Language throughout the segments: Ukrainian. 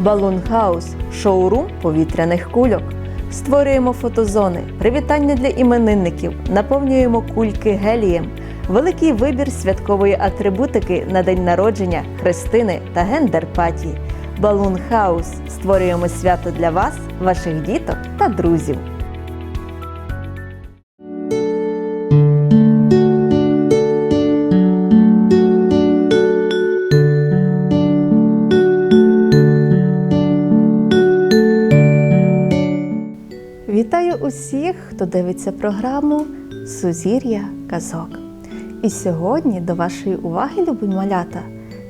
Балун Хаус шоурум повітряних кульок. Створюємо фотозони, привітання для іменинників, наповнюємо кульки гелієм, великий вибір святкової атрибутики на день народження, хрестини та гендерпатії. Балун Хаус створюємо свято для вас, ваших діток та друзів. Хто дивиться програму Сузір'я казок. І сьогодні до вашої уваги, любі малята,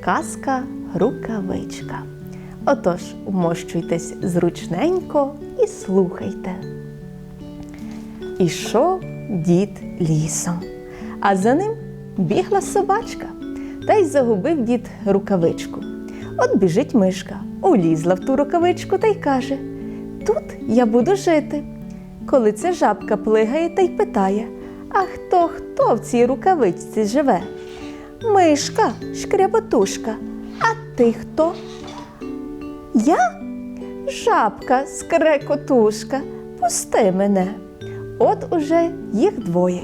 казка Рукавичка. Отож, вмощуйтесь зручненько і слухайте. Ішов дід лісом, а за ним бігла собачка, та й загубив дід рукавичку. От біжить мишка, улізла в ту рукавичку та й каже: Тут я буду жити. Коли ця жабка плигає та й питає, а хто хто в цій рукавичці живе? Мишка, шкряботушка, а ти хто? Я жабка, скрекотушка, пусти мене. От уже їх двоє.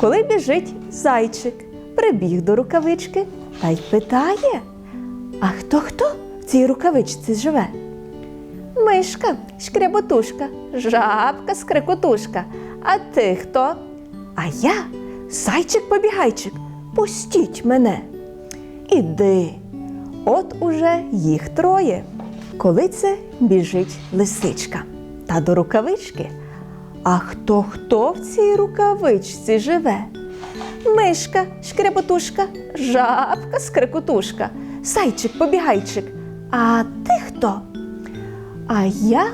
Коли біжить зайчик, прибіг до рукавички та й питає, а хто хто в цій рукавичці живе? Мишка, шкряботушка, жабка, скрикотушка. А ти хто? А я зайчик-побігайчик. Пустіть мене. Іди. От уже їх троє. Коли це біжить лисичка. Та до рукавички. А хто хто в цій рукавичці живе? Мишка, шкряботушка, жабка, скрикотушка, зайчик-побігайчик. А ти хто? А я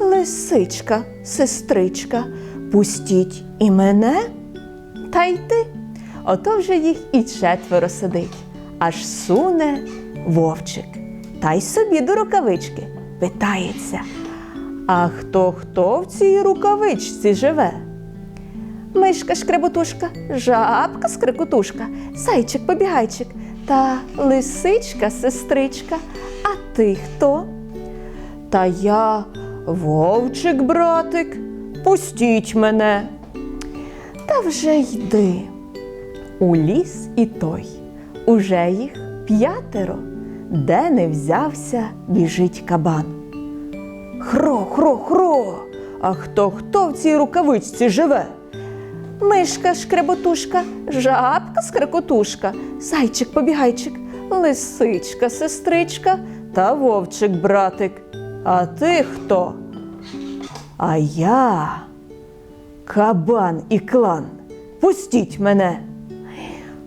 лисичка, сестричка, пустіть і мене та йти. Ото вже їх і четверо сидить, аж суне вовчик. Та й собі до рукавички питається. А хто хто в цій рукавичці живе? Мишка шкреботушка, жабка скрикотушка, зайчик побігайчик та лисичка сестричка. А ти хто? Та я вовчик, братик, пустіть мене. Та вже йди. У ліс і той, уже їх п'ятеро, де не взявся, біжить кабан. Хро, хро, хро. А хто хто в цій рукавичці живе? Мишка, шкреботушка, жабка, скрекотушка, зайчик, побігайчик, лисичка, сестричка та вовчик, братик. А ти хто? А я кабан і клан. Пустіть мене.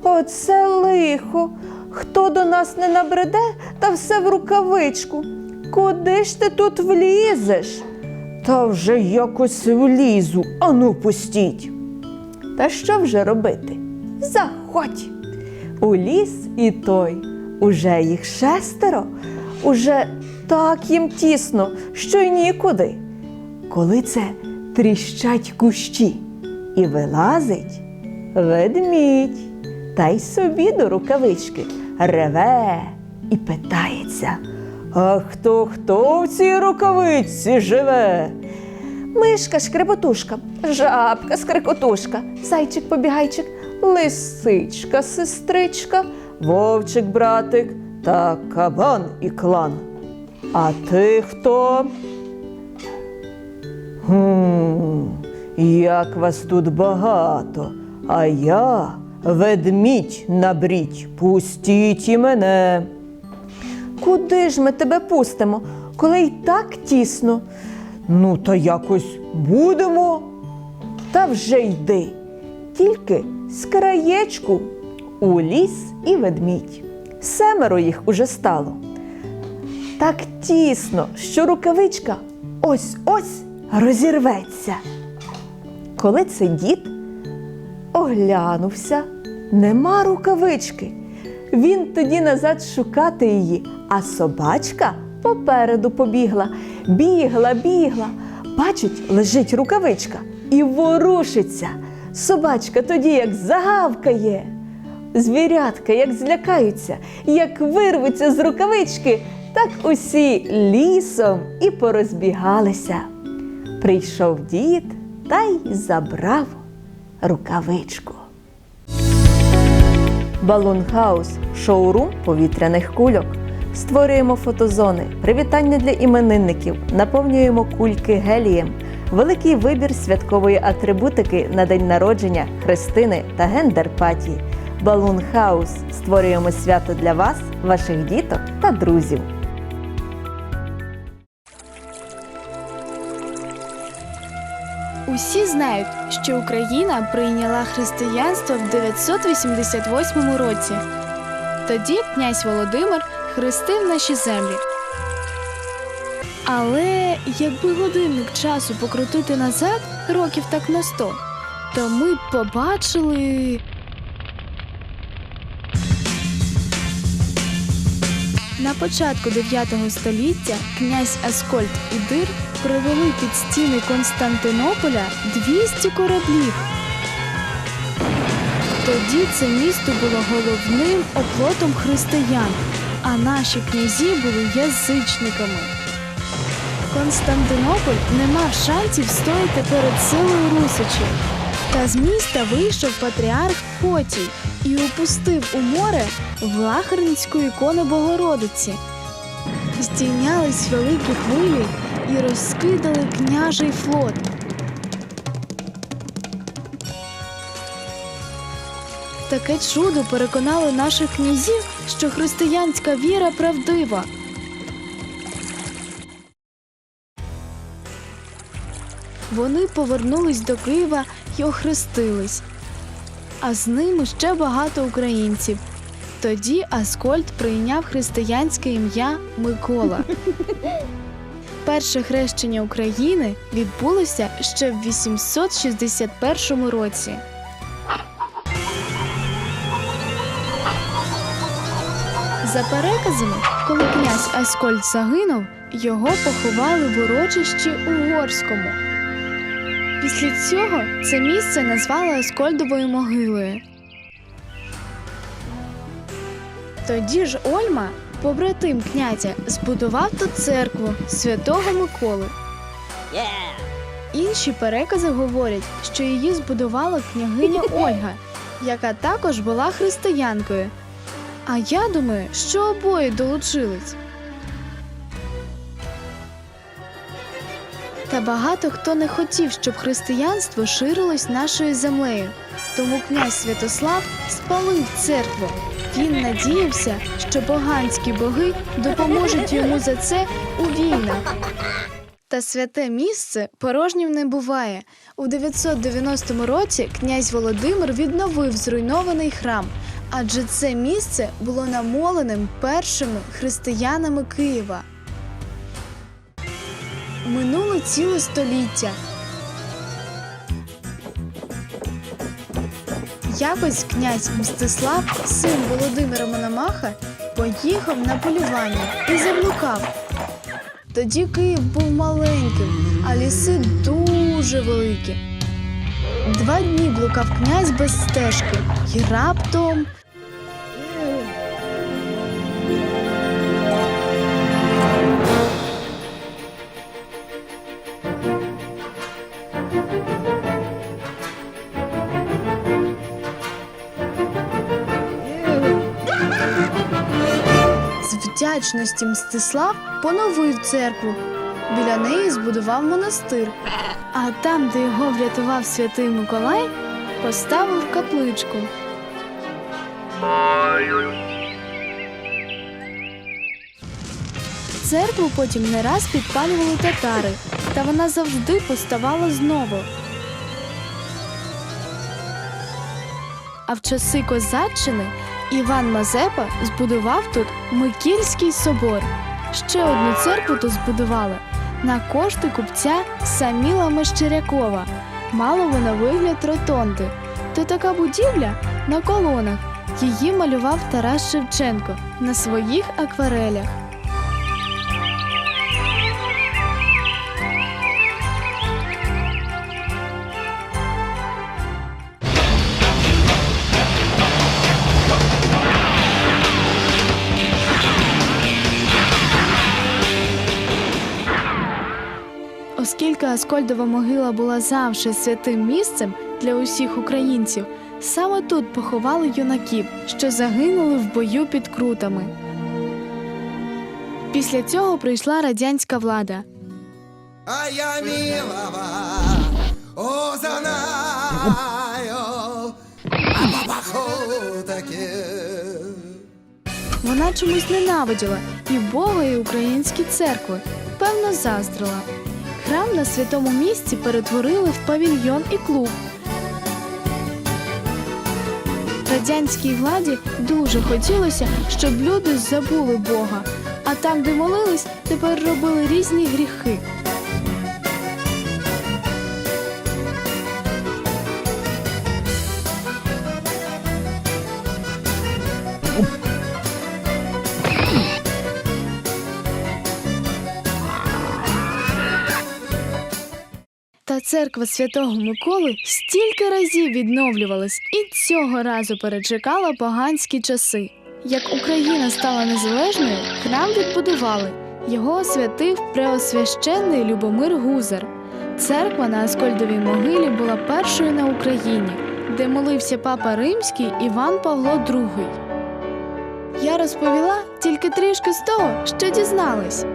Оце лихо. Хто до нас не набреде, та все в рукавичку. Куди ж ти тут влізеш? Та вже якось влізу, ану пустіть. Та що вже робити? Заходь. У ліс і той, уже їх шестеро, уже так їм тісно, що й нікуди. Коли це тріщать кущі і вилазить ведмідь, та й собі до рукавички реве і питається. А хто хто в цій рукавичці живе? Мишка шкреботушка, жабка скрикотушка, зайчик побігайчик, лисичка, сестричка, вовчик братик та кабан і клан. А ти хто? Хм, як вас тут багато, а я ведмідь набріть, пустіть і мене. Куди ж ми тебе пустимо, коли й так тісно? Ну, та якось будемо. Та вже йди. Тільки з краєчку у ліс і ведмідь. Семеро їх уже стало. Так тісно, що рукавичка ось ось розірветься. Коли це дід оглянувся, нема рукавички. Він тоді назад шукати її, а собачка попереду побігла, бігла, бігла. Бачить, лежить рукавичка і ворушиться. Собачка тоді як загавкає. Звірятка як злякаються, як вирвуться з рукавички Так усі лісом і порозбігалися. Прийшов дід та й забрав рукавичку. Балунхаус шоурум повітряних кульок. Створюємо фотозони, привітання для іменинників, наповнюємо кульки гелієм, великий вибір святкової атрибутики на день народження, хрестини та гендер-паті. Балунхаус створюємо свято для вас, ваших діток та друзів. Усі знають, що Україна прийняла християнство в 988 році. Тоді князь Володимир хрестив наші землі. Але якби годинник часу покрутити назад років так на 100, то ми б побачили. На початку 9 століття князь Аскольд і Дир привели під стіни Константинополя 200 кораблів. Тоді це місто було головним оплотом християн, а наші князі були язичниками. Константинополь не мав шансів стояти перед силою Русичів. Та з міста вийшов патріарх Потій і упустив у море Влахарницьку ікону Богородиці. Здійнялись великі хвилі і розкидали княжий флот. Таке чудо переконало наших князів, що християнська віра правдива. Вони повернулись до Києва і охрестились, а з ними ще багато українців. Тоді Аскольд прийняв християнське ім'я Микола. Перше хрещення України відбулося ще в 861 році. За переказами, коли князь Аскольд загинув, його поховали в урочищі Угорському. Після цього це місце назвали Аскольдовою могилою. Тоді ж Ольма, побратим князя, збудував тут церкву святого Миколи. Інші перекази говорять, що її збудувала княгиня Ольга, яка також була християнкою. А я думаю, що обоє долучились. Та багато хто не хотів, щоб християнство ширилось нашою землею. Тому князь Святослав спалив церкву. Він надіявся, що поганські боги допоможуть йому за це у війнах. Та святе місце порожнім не буває. У 990 році князь Володимир відновив зруйнований храм, адже це місце було намоленим першими християнами Києва. Минуло ціле століття. Якось князь Мстислав, син Володимира Мономаха, поїхав на полювання і заблукав. Тоді Київ був маленьким, а ліси дуже великі. Два дні блукав князь без стежки, і раптом з вдячності Мстислав поновив церкву. Біля неї збудував монастир. А там, де його врятував святий Миколай, поставив капличку. Церкву потім не раз підпалювали татари, та вона завжди поставала знову. А в часи Козаччини Іван Мазепа збудував тут Микільський собор. Ще одну церкву тут збудували на кошти купця Саміла Мещерякова. Мало вона вигляд ротонди. То така будівля на колонах. Її малював Тарас Шевченко на своїх акварелях. Оскільки Аскольдова могила була завжди святим місцем для усіх українців, саме тут поховали юнаків, що загинули в бою під крутами. Після цього прийшла радянська влада. А я милого узнаю, а бабаху таки. Вона чомусь ненавиділа і Бога, і українські церкви, певно, заздрила. Храм на святому місці перетворили в павільйон і клуб. Радянській владі дуже хотілося, щоб люди забули Бога, а там, де молились, тепер робили різні гріхи. Церква святого Миколи стільки разів відновлювалась і цього разу перечекала поганські часи. Як Україна стала незалежною, храм відбудували. Його освятив преосвященний Любомир Гузар. Церква на Аскольдовій могилі була першою на Україні, де молився папа Римський Іван Павло II. Я розповіла тільки трішки з того, що дізнались.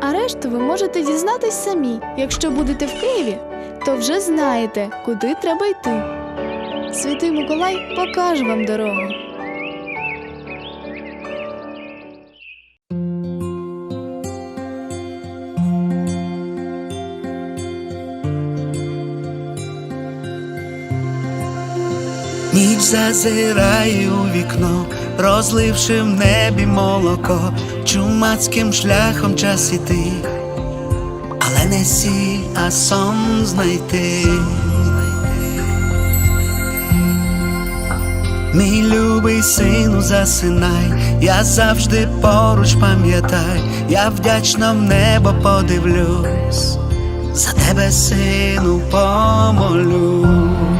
А решту ви можете дізнатись самі. Якщо будете в Києві, то вже знаєте, куди треба йти. Святий Миколай покаже вам дорогу. Ніч зазирає у вікно, розливши в небі молоко, чумацьким шляхом час іти, не сіль, а сон знайти. Мій любий сину, засинай, я завжди поруч пам'ятай, я вдячно в небо подивлюсь, за тебе, сину, помолюсь.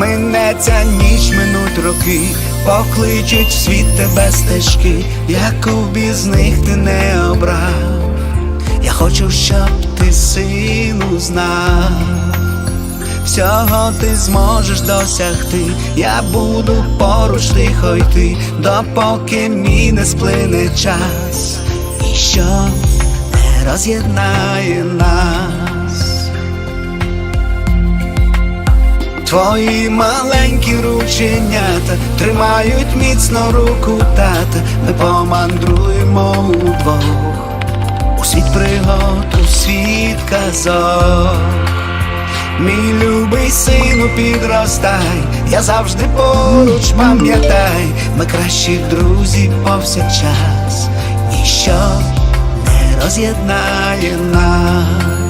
Минеться ніч, минуть роки, покличуть в світ тебе стежки, яку б з них ти не обрав. Я хочу, щоб ти сину знав. Всього ти зможеш досягти, я буду поруч тихо йти, допоки мій не сплине час, ніщо не роз'єднає нас. Твої маленькі рученята тримають міцно руку тата. Ми помандруємо удвох у світ пригод, у світ казок. Мій любий сину, підростай, я завжди поруч пам'ятай, ми кращі друзі повсякчас, ніщо не роз'єднає нас.